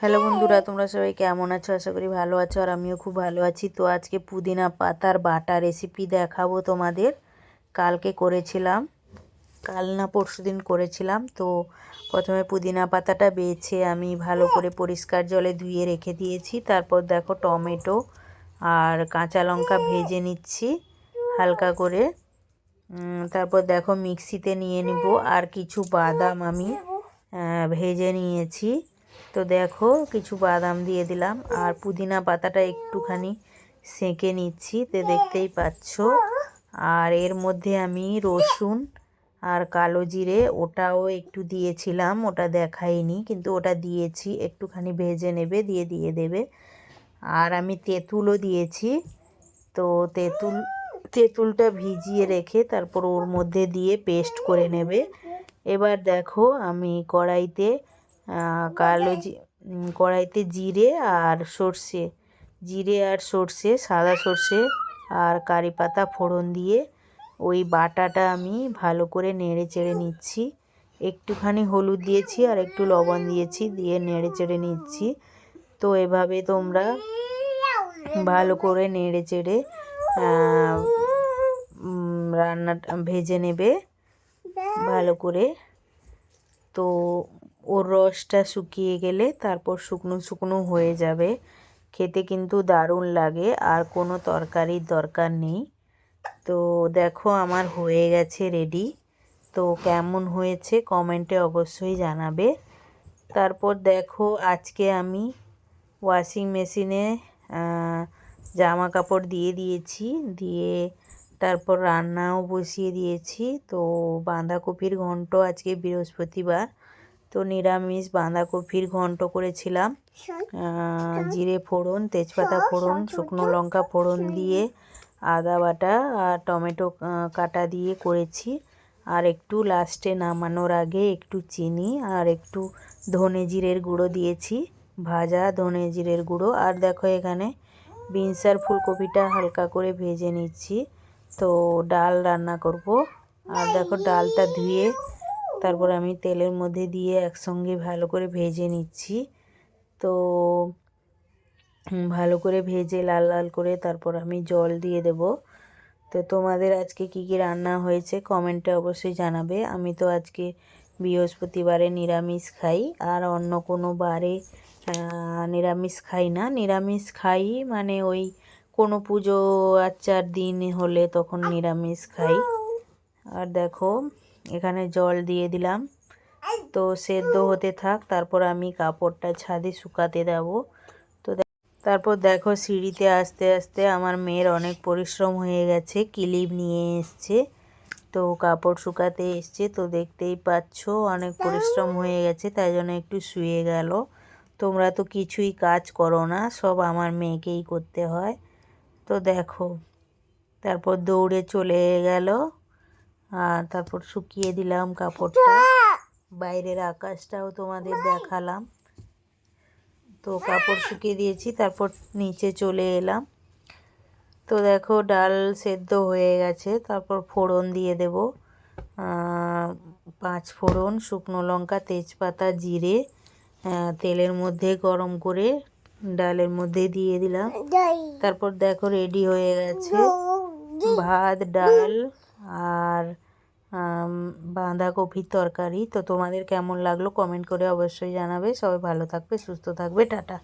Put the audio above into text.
Hello বন্ধুরা, তোমরা সবাই কেমন আছো? আশা করি ভালো আছো আর আমিও খুব ভালো আছি। তো আজকে পুদিনা পাতার বাটা রেসিপি দেখাবো তোমাদের। কালকে করেছিলাম, কাল না পরশু দিন করেছিলাম। তো প্রথমে পুদিনা পাতাটা বেছে আমি ভালো করে পরিষ্কার জলে ধুয়ে রেখে দিয়েছি। তারপর দেখো টমেটো আর কাঁচা লঙ্কা ভেজে নিচ্ছি হালকা করে। তারপর দেখো মিক্সিতে নিয়ে নিব। আর কিছু বাদাম আমি ভেজে নিয়েছি। তো দেখো, কিছু বাদাম দিয়ে দিলাম আর পুদিনা পাতাটা একটুখানি সেঁকে নিচ্ছি, তো দেখতেই পাচ্ছ। আর এর মধ্যে আমি রসুন আর কালো জিরে, ওটাও একটু দিয়েছিলাম, ওটা দেখাইনি, কিন্তু ওটা দিয়েছি, একটুখানি ভেজে নেবে, দিয়ে দিয়ে দেবে। আর আমি তেঁতুলও দিয়েছি, তো তেঁতুল, তেঁতুলটা ভিজিয়ে রেখে তারপর ওর মধ্যে দিয়ে পেস্ট করে নেবে। এবার দেখো, আমি কড়াইতে কালো জি কড়াইতে জিরে আর সর্ষে। জিরে আর সর্ষে, সাদা সর্ষে আর কারি পাতা ফোড়ন দিয়ে ওই বাটাটা আমি ভালো করে নেড়ে চেড়ে নিচ্ছি। একটুখানি হলুদ দিয়েছি আর একটু লবণ দিয়েছি, দিয়ে নেড়ে চেড়ে নিচ্ছি। তো এভাবে তোমরা ভালো করে নেড়ে চেড়ে রান্নাটা, ভেজে নেবে ভালো করে। তো ওর রসটা শুকিয়ে গেলে তারপর শুকনো শুকনো হয়ে যাবে। খেতে কিন্তু দারুণ লাগে, আর কোনো তরকারির দরকার নেই। তো দেখো আমার হয়ে গেছে রেডি তো কেমন হয়েছে কমেন্টে অবশ্যই জানাবে। তারপর দেখো আজকে আমি ওয়াশিং মেশিনে জামা কাপড় দিয়ে দিয়েছি। দিয়ে তারপর রান্নাও বসিয়ে দিয়েছি। তো বাঁধাকপির ঘন্ট আজকে বৃহস্পতিবার। তো নিরামিষ বাঁধাকপির ঘন্ট করেছিলাম। জিরে ফোড়ন তেজপাতা ফোড়ন শুকনো লঙ্কা ফোড়ন দিয়ে আদা বাটা আর টমেটো কাটা দিয়ে করেছি। আর একটু লাস্টে নামানোর আগে একটু চিনি আর একটু ধনে জিরের গুঁড়ো দিয়েছি ভাজা ধনে জিরের গুঁড়ো। আর দেখো এখানে বিনস আর ফুলকপিটা হালকা করে ভেজে নিচ্ছি। তো ডাল রান্না করব। আর দেখো ডালটা ধুয়ে তারপর আমি তেলের মধ্যে দিয়ে একসঙ্গে ভালো করে ভেজে নিচ্ছি। তো ভালো করে ভেজে লাল লাল করে তারপর আমি জল দিয়ে দেব। তো, তোমাদের আজকে কি কি রান্না হয়েছে কমেন্টে অবশ্যই জানাবে। আমি তো আজকে বৃহস্পতিবারে নিরামিষ খাই, আর অন্য কোনো বারে নিরামিষ খাই না। নিরামিষ খাই মানে ওই কোনো পুজো আচার দিন হলে তখন নিরামিষ খাই। আর দেখো, এখানে জল দিয়ে দিলাম। তো সেদ্ধ হতে থাক, তারপর আমি কাপড়টা ছাদে শুকাতে দেব। তো তারপর দেখো, সিঁড়িতে আস্তে আস্তে আমার মেয়ের অনেক পরিশ্রম হয়ে গেছে, কিলিপ নিয়ে এসছে। তো কাপড় শুকাতে এসছে, তো দেখতেই পাচ্ছ, অনেক পরিশ্রম হয়ে গেছে, তাই জন্য একটু শুয়ে গেল। তোমরা তো কিছুই কাজ করো না, সব আমার মেয়েকেই করতে হয়। তো দেখো, তারপর দৌড়ে চলে গেল। আর তারপর শুকিয়ে দিলাম কাপড়টা। বাইরের আকাশটাও তোমাদের দেখালাম। তো কাপড় শুকিয়ে দিয়েছি তারপর নিচে চলে এলাম। তো দেখো ডাল সেদ্ধ হয়ে গেছে তারপর ফোড়ন দিয়ে দেব। পাঁচ ফোড়ন শুকনো লঙ্কা তেজপাতা জিরে তেলের মধ্যে গরম করে ডালের মধ্যে দিয়ে দিলাম। তারপর দেখো রেডি হয়ে গেছে। ভাত ডাল আর বাঁধাকপির তরকারি। তো তোমাদের কেমন লাগল কমেন্ট করে অবশ্যই জানাবে। সবাই ভালো থাকবে, সুস্থ থাকবে। টাটা।